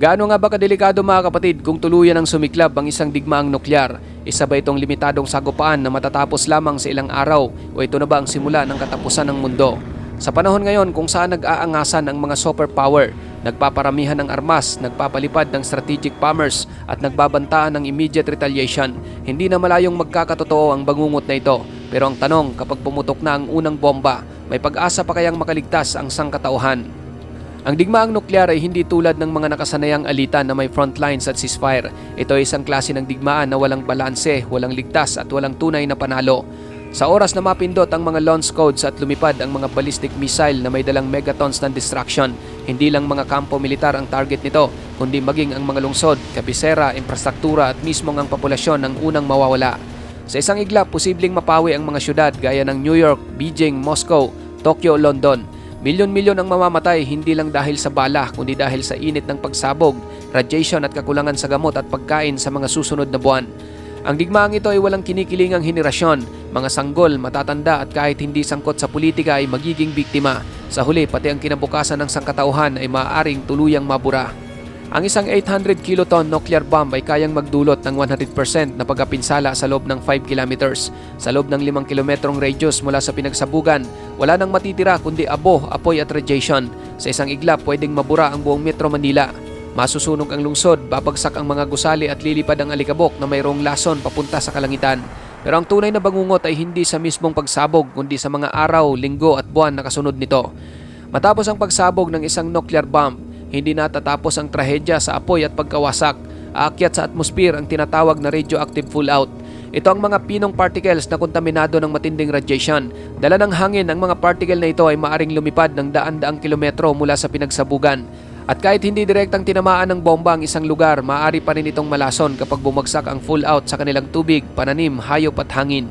Gaano nga ba kadelikado mga kapatid kung tuluyan ang sumiklab ang isang digmaang nuklear? Isa ba itong limitadong sagupaan na matatapos lamang sa ilang araw o ito na ba ang simula ng katapusan ng mundo? Sa panahon ngayon kung saan nag-aangasan ang mga superpower, nagpaparamihan ng armas, nagpapalipad ng strategic bombers at nagbabantaan ng immediate retaliation, hindi na malayong magkakatotoo ang bangungot na ito. Pero ang tanong, kapag pumutok na ang unang bomba, may pag-asa pa kayang makaligtas ang sangkatauhan? Ang digmaang nuklear ay hindi tulad ng mga nakasanayang alitan na may front lines at ceasefire. Ito ay isang klase ng digmaan na walang balanse, walang ligtas at walang tunay na panalo. Sa oras na mapindot ang mga launch codes at lumipad ang mga ballistic missile na may dalang megatons ng destruction, hindi lang mga kampo militar ang target nito, kundi maging ang mga lungsod, kabisera, infrastruktura at mismo ang populasyon ang unang mawawala. Sa isang iglap, posibleng mapawi ang mga syudad gaya ng New York, Beijing, Moscow, Tokyo, London. Milyon-milyon ang mamamatay hindi lang dahil sa bala kundi dahil sa init ng pagsabog, radiation at kakulangan sa gamot at pagkain sa mga susunod na buwan. Ang digmaang ito ay walang kinikilingang henerasyon, mga sanggol, matatanda at kahit hindi sangkot sa politika ay magiging biktima. Sa huli, pati ang kinabukasan ng sangkatauhan ay maaaring tuluyang mabura. Ang isang 800 kiloton nuclear bomb ay kayang magdulot ng 100% na pagkapinsala sa loob ng 5 kilometers. Sa loob ng 5 kilometrong radius mula sa pinagsabugan, wala nang matitira kundi abo, apoy at radiation. Sa isang iglap, pwedeng mabura ang buong Metro Manila. Masusunog ang lungsod, babagsak ang mga gusali at lilipad ang alikabok na mayroong lason papunta sa kalangitan. Pero ang tunay na bangungot ay hindi sa mismong pagsabog kundi sa mga araw, linggo at buwan na kasunod nito. Matapos ang pagsabog ng isang nuclear bomb, hindi natatapos ang trahedya sa apoy at pagkawasak. Aakyat sa atmosphere ang tinatawag na radioactive fallout. Ito ang mga pinong particles na kontaminado ng matinding radiation. Dala ng hangin, ang mga particle na ito ay maaring lumipad ng daan-daang kilometro mula sa pinagsabugan. At kahit hindi direktang tinamaan ng bomba ang isang lugar, maaari pa rin itong malason kapag bumagsak ang fallout sa kanilang tubig, pananim, hayop at hangin.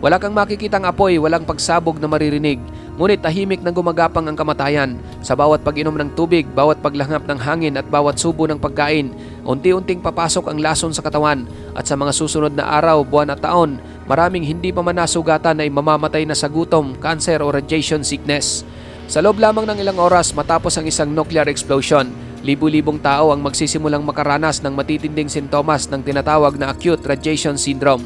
Wala kang makikitang apoy, walang pagsabog na maririnig. Ngunit tahimik na gumagapang ang kamatayan. Sa bawat pag-inom ng tubig, bawat paglangap ng hangin at bawat subo ng pagkain, unti-unting papasok ang lason sa katawan. At sa mga susunod na araw, buwan at taon, maraming hindi pa man nasugatan ay mamamatay na sa gutom, cancer o radiation sickness. Sa loob lamang ng ilang oras matapos ang isang nuclear explosion, libu-libong tao ang magsisimulang makaranas ng matitinding sintomas ng tinatawag na acute radiation syndrome.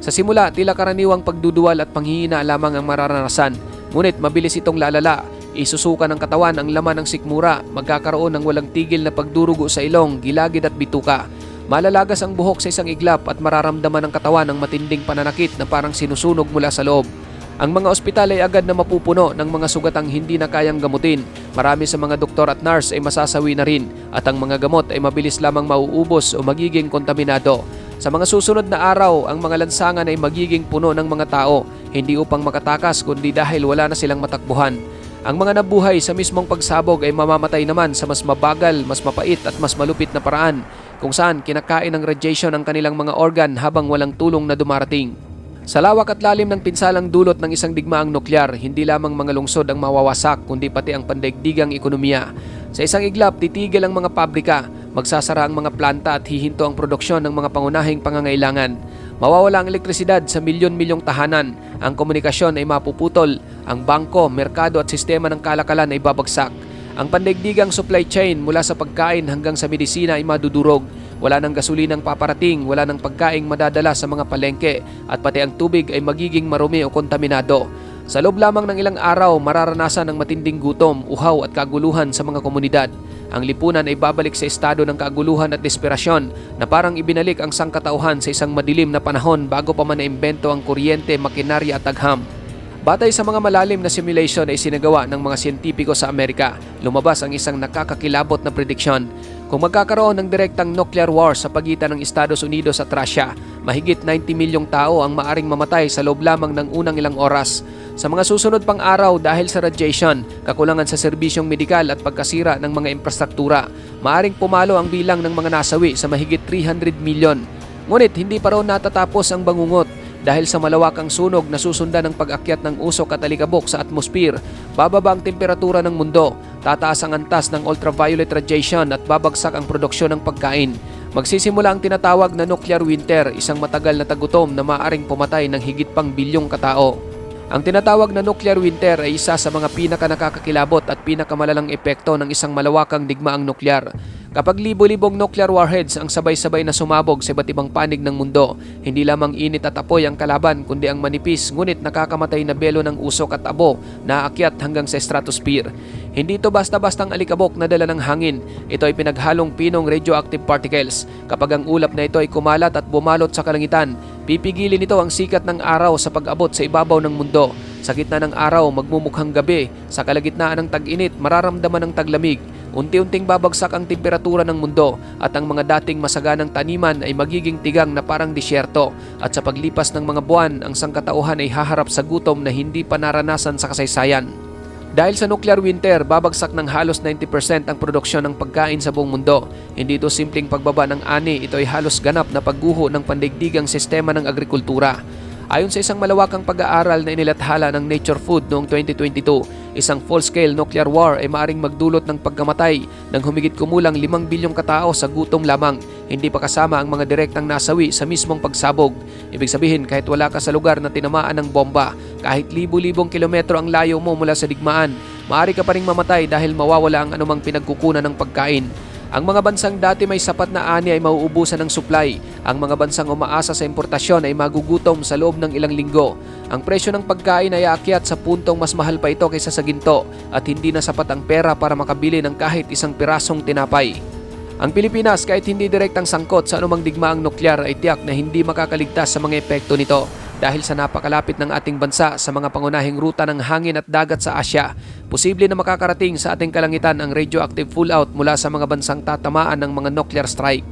Sa simula, tila karaniwang pagduduwal at panghihina lamang ang mararanasan. Ngunit mabilis itong lalala. Isusuka ng katawan ang laman ng sikmura, magkakaroon ng walang tigil na pagdurugo sa ilong, gilagid at bituka. Malalagas ang buhok sa isang iglap at mararamdaman ng katawan ng matinding pananakit na parang sinusunog mula sa loob. Ang mga ospital ay agad na mapupuno ng mga sugatang hindi na kayang gamutin. Marami sa mga doktor at nurse ay masasawi na rin at ang mga gamot ay mabilis lamang mauubos o magiging kontaminado. Sa mga susunod na araw, ang mga lansangan ay magiging puno ng mga tao, hindi upang makatakas kundi dahil wala na silang matakbuhan. Ang mga nabuhay sa mismong pagsabog ay mamamatay naman sa mas mabagal, mas mapait at mas malupit na paraan kung saan kinakain ng radiation ang kanilang mga organ habang walang tulong na dumarating. Sa lawak at lalim ng pinsalang dulot ng isang digmaang nuklear, hindi lamang mga lungsod ang mawawasak kundi pati ang pandaigdigang ekonomiya. Sa isang iglap, titigil ang mga pabrika, magsasara ang mga planta at hihinto ang produksyon ng mga pangunahing pangangailangan. Mawawala ang elektrisidad sa milyon-milyong tahanan, ang komunikasyon ay mapuputol, ang bangko, merkado at sistema ng kalakalan ay babagsak. Ang pandaigdigang supply chain mula sa pagkain hanggang sa medisina ay madudurog. Wala nang gasulinang paparating, wala nang pagkaing madadala sa mga palengke at pati ang tubig ay magiging marumi o kontaminado. Sa loob lamang ng ilang araw, mararanasan ng matinding gutom, uhaw at kaguluhan sa mga komunidad. Ang lipunan ay babalik sa estado ng kaguluhan at desperasyon na parang ibinalik ang sangkatauhan sa isang madilim na panahon bago pa man naimbento ang kuryente, makinarya at agham. Batay sa mga malalim na simulation ay sinagawa ng mga siyentipiko sa Amerika, lumabas ang isang nakakakilabot na prediksyon. Kung magkakaroon ng direktang nuclear war sa pagitan ng Estados Unidos at Russia, mahigit 90 milyong tao ang maaring mamatay sa loob lamang ng unang ilang oras. Sa mga susunod pang araw dahil sa radiation, kakulangan sa serbisyong medikal at pagkasira ng mga infrastruktura, maaring pumalo ang bilang ng mga nasawi sa mahigit 300 milyon. Ngunit hindi pa raw natatapos ang bangungot dahil sa malawakang sunog na susundan ng pag-akyat ng usok at alikabok sa atmosphere, bababa ang temperatura ng mundo, tataas ang antas ng ultraviolet radiation at babagsak ang produksyon ng pagkain. Magsisimula ang tinatawag na nuclear winter, isang matagal na tagutom na maaring pumatay ng higit pang bilyong katao. Ang tinatawag na nuclear winter ay isa sa mga pinaka nakakakilabot at pinakamalalang epekto ng isang malawakang digmaang nuklear. Kapag libo-libong nuclear warheads ang sabay-sabay na sumabog sa iba't ibang panig ng mundo, hindi lamang init at apoy ang kalaban kundi ang manipis ngunit nakakamatay na belo ng usok at abo na aakyat hanggang sa stratosphere. Hindi ito basta-bastang alikabok na dala ng hangin. Ito ay pinaghalong pinong radioactive particles. Kapag ang ulap na ito ay kumalat at bumalot sa kalangitan, pipigilin ito ang sikat ng araw sa pag-abot sa ibabaw ng mundo. Sa gitna ng araw, magmumukhang gabi. Sa kalagitnaan ng tag-init, mararamdaman ng taglamig. Unti-unting babagsak ang temperatura ng mundo at ang mga dating masaganang taniman ay magiging tigang na parang disyerto at sa paglipas ng mga buwan ang sangkatauhan ay haharap sa gutom na hindi pa naranasan sa kasaysayan. Dahil sa nuclear winter, babagsak ng halos 90% ang produksyon ng pagkain sa buong mundo. Hindi ito simpleng pagbaba ng ani, ito ay halos ganap na pagguho ng pandaigdigang sistema ng agrikultura. Ayon sa isang malawakang pag-aaral na inilathala ng Nature Food noong 2022, isang full-scale nuclear war ay maaring magdulot ng pagkamatay ng humigit kumulang 5 bilyong katao sa gutom lamang, hindi pa kasama ang mga direktang nasawi sa mismong pagsabog. Ibig sabihin kahit wala ka sa lugar na tinamaan ng bomba, kahit libu-libong kilometro ang layo mo mula sa digmaan, maaari ka pa ring mamatay dahil mawawala ang anumang pinagkukunan ng pagkain. Ang mga bansang dati may sapat na ani ay mauubusan ng supply. Ang mga bansang umaasa sa importasyon ay magugutom sa loob ng ilang linggo. Ang presyo ng pagkain ay aakyat sa puntong mas mahal pa ito kaysa sa ginto at hindi na sapat ang pera para makabili ng kahit isang pirasong tinapay. Ang Pilipinas kahit hindi direktang sangkot sa anumang digmaang nuklear ay tiyak na hindi makakaligtas sa mga epekto nito dahil sa napakalapit ng ating bansa sa mga pangunahing ruta ng hangin at dagat sa Asya. Posible na makakarating sa ating kalangitan ang radioactive fallout mula sa mga bansang tatamaan ng mga nuclear strike.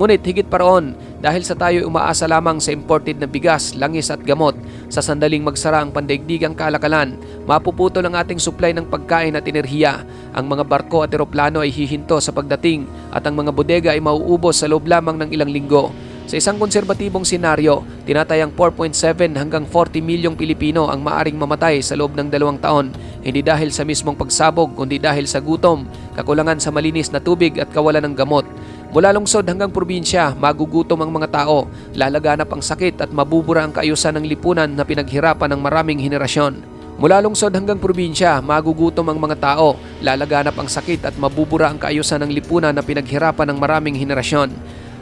Ngunit higit pa roon, dahil sa tayo umaasa lamang sa imported na bigas, langis at gamot, sa sandaling magsara ang pandaigdigang kalakalan, mapuputol ang ating supply ng pagkain at enerhiya. Ang mga barko at eroplano ay hihinto sa pagdating at ang mga bodega ay mauubos sa loob lamang ng ilang linggo. Sa isang konserbatibong senaryo, tinatayang 4.7 hanggang 40 milyong Pilipino ang maaring mamatay sa loob ng dalawang taon, hindi dahil sa mismong pagsabog kundi dahil sa gutom, kakulangan sa malinis na tubig at kawalan ng gamot. Mula lungsod hanggang probinsya, magugutom ang mga tao, lalaganap ang sakit at mabubura ang kaayusan ng lipunan na pinaghirapan ng maraming henerasyon. Mula lungsod hanggang probinsya, magugutom ang mga tao, lalaganap ang sakit at mabubura ang kaayusan ng lipunan na pinaghirapan ng maraming henerasyon.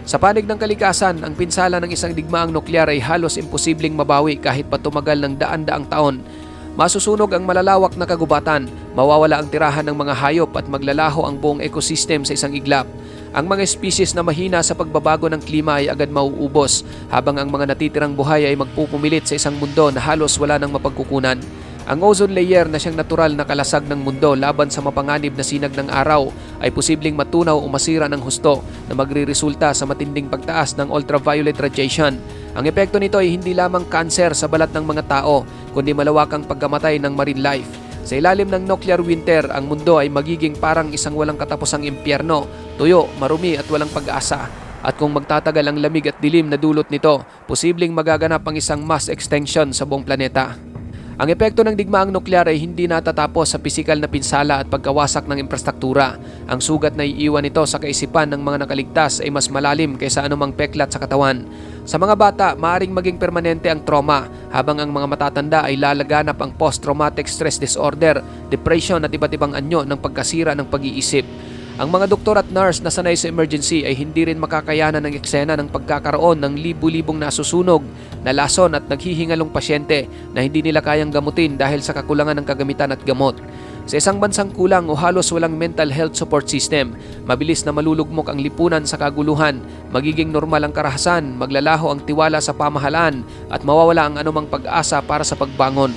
Sa panig ng kalikasan, ang pinsala ng isang digmaang nuklear ay halos imposibleng mabawi kahit pa tumagal ng daan-daang taon. Masusunog ang malalawak na kagubatan, mawawala ang tirahan ng mga hayop at maglalaho ang buong ecosystem sa isang iglap. Ang mga species na mahina sa pagbabago ng klima ay agad mauubos, habang ang mga natitirang buhay ay magpupumilit sa isang mundo na halos wala ng mapagkukunan. Ang ozone layer na siyang natural na kalasag ng mundo laban sa mapanganib na sinag ng araw ay posibleng matunaw o masira ng husto na magriresulta sa matinding pagtaas ng ultraviolet radiation. Ang epekto nito ay hindi lamang kanser sa balat ng mga tao, kundi malawakang pagkamatay ng marine life. Sa ilalim ng nuclear winter, ang mundo ay magiging parang isang walang katapusang impyerno, tuyo, marumi at walang pag-asa. At kung magtatagal ang lamig at dilim na dulot nito, posibleng magaganap ang isang mass extinction sa buong planeta. Ang epekto ng digmaang nuklear ay hindi natatapos sa pisikal na pinsala at pagkawasak ng infrastruktura. Ang sugat na iiwan nito sa kaisipan ng mga nakaligtas ay mas malalim kaysa anumang peklat sa katawan. Sa mga bata, maaring maging permanente ang trauma, habang ang mga matatanda ay lalaganap ang post-traumatic stress disorder, depression at iba't ibang anyo ng pagkasira ng pag-iisip. Ang mga doktor at nurse na sanay sa emergency ay hindi rin makakayanan ng eksena ng pagkakaroon ng libu-libong nasusunog, nalason at naghihingalong pasyente na hindi nila kayang gamutin dahil sa kakulangan ng kagamitan at gamot. Sa isang bansang kulang o halos walang mental health support system, mabilis na malulugmok ang lipunan sa kaguluhan, magiging normal ang karahasan, maglalaho ang tiwala sa pamahalaan at mawawala ang anumang pag-asa para sa pagbangon.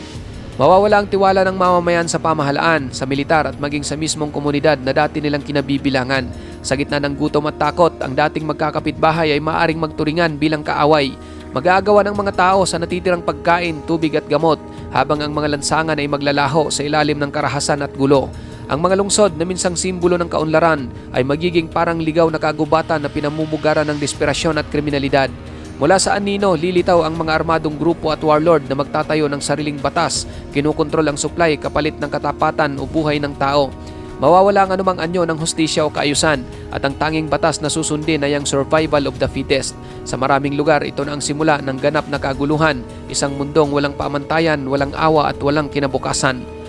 Mawawala ang tiwala ng mamamayan sa pamahalaan, sa militar at maging sa mismong komunidad na dati nilang kinabibilangan. Sa gitna ng gutom at takot, ang dating magkakapitbahay ay maaring magturingan bilang kaaway. Magagawa ng mga tao sa natitirang pagkain, tubig at gamot, habang ang mga lansangan ay maglalaho sa ilalim ng karahasan at gulo. Ang mga lungsod na minsang simbolo ng kaunlaran ay magiging parang ligaw na kagubatan na pinamumugaran ng desperasyon at kriminalidad. Mula sa anino, lilitaw ang mga armadong grupo at warlord na magtatayo ng sariling batas, kinukontrol ang supply kapalit ng katapatan o buhay ng tao. Mawawala ang anumang anyo ng hustisya o kaayusan at ang tanging batas na susundin ay ang survival of the fittest. Sa maraming lugar, ito na ang simula ng ganap na kaguluhan, isang mundong walang pamantayan, walang awa at walang kinabukasan.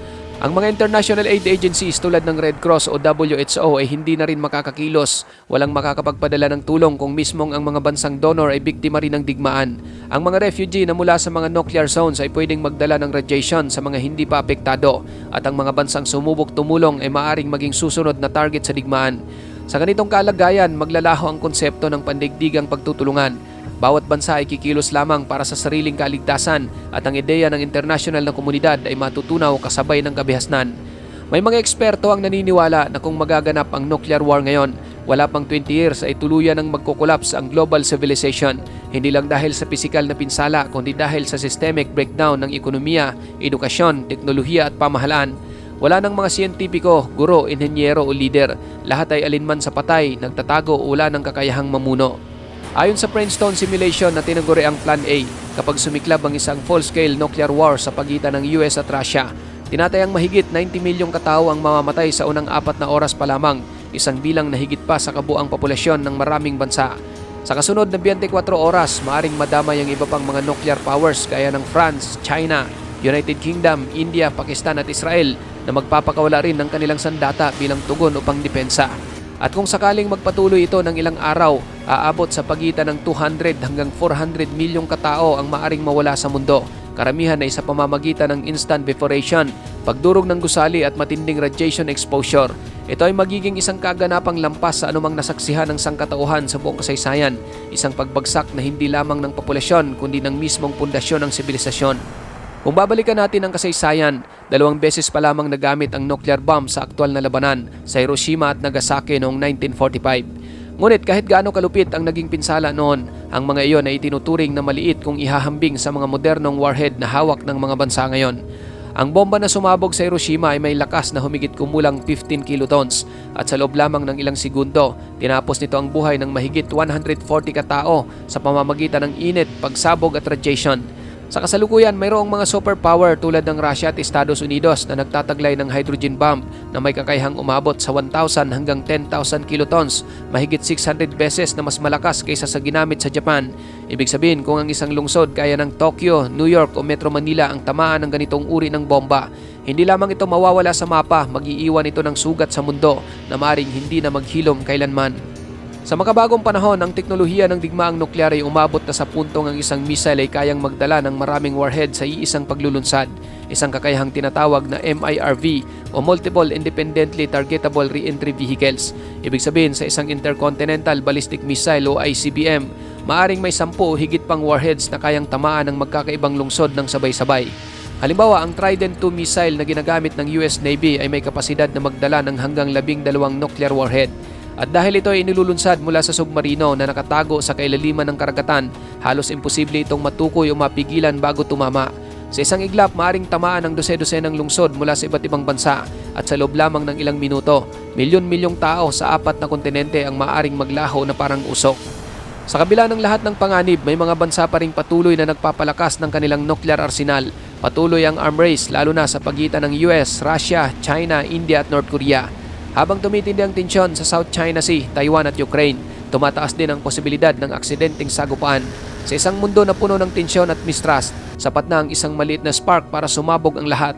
Ang mga international aid agencies tulad ng Red Cross o WHO ay hindi na rin makakakilos. Walang makakapagpadala ng tulong kung mismong ang mga bansang donor ay biktima rin ng digmaan. Ang mga refugee na mula sa mga nuclear zones ay pwedeng magdala ng radiation sa mga hindi pa apektado at ang mga bansang sumubok tumulong ay maaring maging susunod na target sa digmaan. Sa ganitong kalagayan, maglalaho ang konsepto ng pandigdigang pagtutulungan. Bawat bansa ay kikilos lamang para sa sariling kaligtasan at ang ideya ng international na komunidad ay matutunaw kasabay ng kabihasnan. May mga eksperto ang naniniwala na kung magaganap ang nuclear war ngayon, wala pang 20 years ay tuluyan ng magkukulaps ang global civilization. Hindi lang dahil sa pisikal na pinsala, kundi dahil sa systemic breakdown ng ekonomiya, edukasyon, teknolohiya at pamahalaan. Wala ng mga siyentipiko, guro, inhenyero o leader. Lahat ay alinman sa patay, nagtatago o wala ng kakayahang mamuno. Ayon sa Princeton simulation na tinaguri ang Plan A, kapag sumiklab ang isang full-scale nuclear war sa pagitan ng US at Russia, tinatayang mahigit 90 milyong katao ang mamamatay sa unang apat na oras pa lamang, isang bilang na higit pa sa kabuang populasyon ng maraming bansa. Sa kasunod na 24 oras, maaring madamay ang iba pang mga nuclear powers gaya ng France, China, United Kingdom, India, Pakistan at Israel na magpapakawala rin ng kanilang sandata bilang tugon upang depensa. At kung sakaling magpatuloy ito ng ilang araw, aabot sa pagitan ng 200 hanggang 400 milyong katao ang maaring mawala sa mundo. Karamihan ay sa pamamagitan ng instant evaporation, pagdurog ng gusali at matinding radiation exposure. Ito ay magiging isang kaganapang lampas sa anumang nasaksihan ng sangkatauhan sa buong kasaysayan, isang pagbagsak na hindi lamang ng populasyon kundi ng mismong pundasyon ng sibilisasyon. Kung babalikan natin ang kasaysayan, dalawang beses pa lamang nagamit ang nuclear bomb sa aktwal na labanan sa Hiroshima at Nagasaki noong 1945. Ngunit kahit gaano kalupit ang naging pinsala noon, ang mga iyon ay itinuturing na maliit kung ihahambing sa mga modernong warhead na hawak ng mga bansa ngayon. Ang bomba na sumabog sa Hiroshima ay may lakas na humigit kumulang 15 kilotons at sa loob lamang ng ilang segundo, tinapos nito ang buhay ng mahigit 140 katao sa pamamagitan ng init, pagsabog at radiation. Sa kasalukuyan, mayroong mga superpower tulad ng Russia at Estados Unidos na nagtataglay ng hydrogen bomb na may kakayahang umabot sa 1,000 hanggang 10,000 kilotons, mahigit 600 beses na mas malakas kaysa sa ginamit sa Japan. Ibig sabihin, kung ang isang lungsod kaya ng Tokyo, New York o Metro Manila ang tamaan ng ganitong uri ng bomba, hindi lamang ito mawawala sa mapa, magiiwan ito ng sugat sa mundo na maring hindi na maghilom kailanman. Sa makabagong panahon, ang teknolohiya ng digmaang nuklear ay umabot na sa puntong ang isang missile ay kayang magdala ng maraming warhead sa iisang paglulunsad, isang kakayahang tinatawag na MIRV o Multiple Independently Targetable Reentry Vehicles. Ibig sabihin sa isang Intercontinental Ballistic Missile o ICBM, maaring may sampu o higit pang warheads na kayang tamaan ng magkakaibang lungsod ng sabay-sabay. Halimbawa, ang Trident 2 missile na ginagamit ng US Navy ay may kapasidad na magdala ng hanggang labing dalawang nuclear warhead. At dahil ito ay inilulunsad mula sa submarino na nakatago sa kailaliman ng karagatan, halos imposible itong matukoy o mapigilan bago tumama. Sa isang iglap, maaring tamaan ng dose-dosenang lungsod mula sa iba't ibang bansa at sa loob lamang ng ilang minuto, milyon-milyong tao sa apat na kontinente ang maaring maglaho na parang usok. Sa kabila ng lahat ng panganib, may mga bansa pa rin patuloy na nagpapalakas ng kanilang nuclear arsenal. Patuloy ang arm race lalo na sa pagitan ng US, Russia, China, India at North Korea. Habang tumitindi ang tensyon sa South China Sea, Taiwan at Ukraine, tumataas din ang posibilidad ng aksidenteng sagupaan. Sa isang mundo na puno ng tensyon at mistrust, sapat na ang isang maliit na spark para sumabog ang lahat.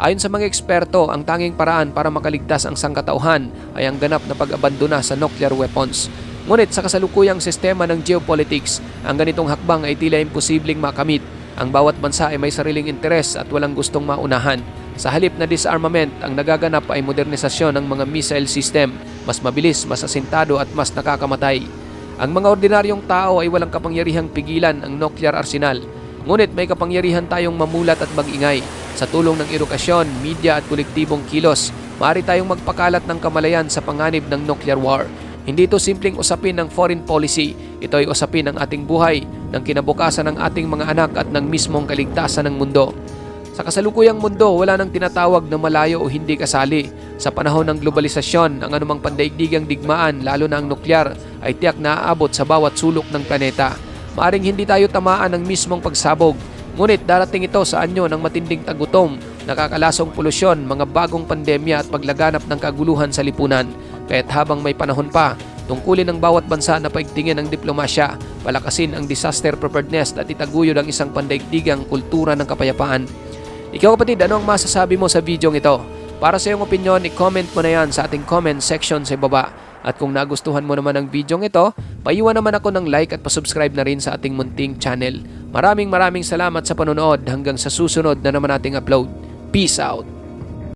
Ayon sa mga eksperto, ang tanging paraan para makaligtas ang sangkatauhan ay ang ganap na pag-abandona sa nuclear weapons. Ngunit sa kasalukuyang sistema ng geopolitics, ang ganitong hakbang ay tila imposibleng makamit. Ang bawat bansa ay may sariling interes at walang gustong maunahan. Sa halip na disarmament, ang nagaganap ay modernisasyon ng mga missile system, mas mabilis, mas asintado at mas nakakamatay. Ang mga ordinaryong tao ay walang kapangyarihang pigilan ang nuclear arsenal. Ngunit may kapangyarihan tayong mamulat at magingay. Sa tulong ng edukasyon, media at kolektibong kilos, maaari tayong magpakalat ng kamalayan sa panganib ng nuclear war. Hindi ito simpleng usapin ng foreign policy, ito ay usapin ng ating buhay, ng kinabukasan ng ating mga anak at ng mismong kaligtasan ng mundo. Sa kasalukuyang mundo, wala nang tinatawag na malayo o hindi kasali. Sa panahon ng globalisasyon, ang anumang pandaigdigang digmaan, lalo na ang nuklear, ay tiyak na aabot sa bawat sulok ng planeta. Maaring hindi tayo tamaan ng mismong pagsabog, ngunit darating ito sa anyo ng matinding tagutom, nakakalasong polusyon, mga bagong pandemya at paglaganap ng kaguluhan sa lipunan. Kaya't habang may panahon pa, tungkulin ng bawat bansa na paigtingin ang diplomasya, palakasin ang disaster preparedness at itaguyod ang isang pandaigdigang kultura ng kapayapaan. Ikaw kapatid, ano ang masasabi mo sa video ito? Para sa iyong opinion, i-comment mo na yan sa ating comment section sa baba. At kung nagustuhan mo naman ang video ito, paiwan naman ako ng like at pasubscribe na rin sa ating munting channel. Maraming maraming salamat sa panonood hanggang sa susunod na naman ating upload. Peace out!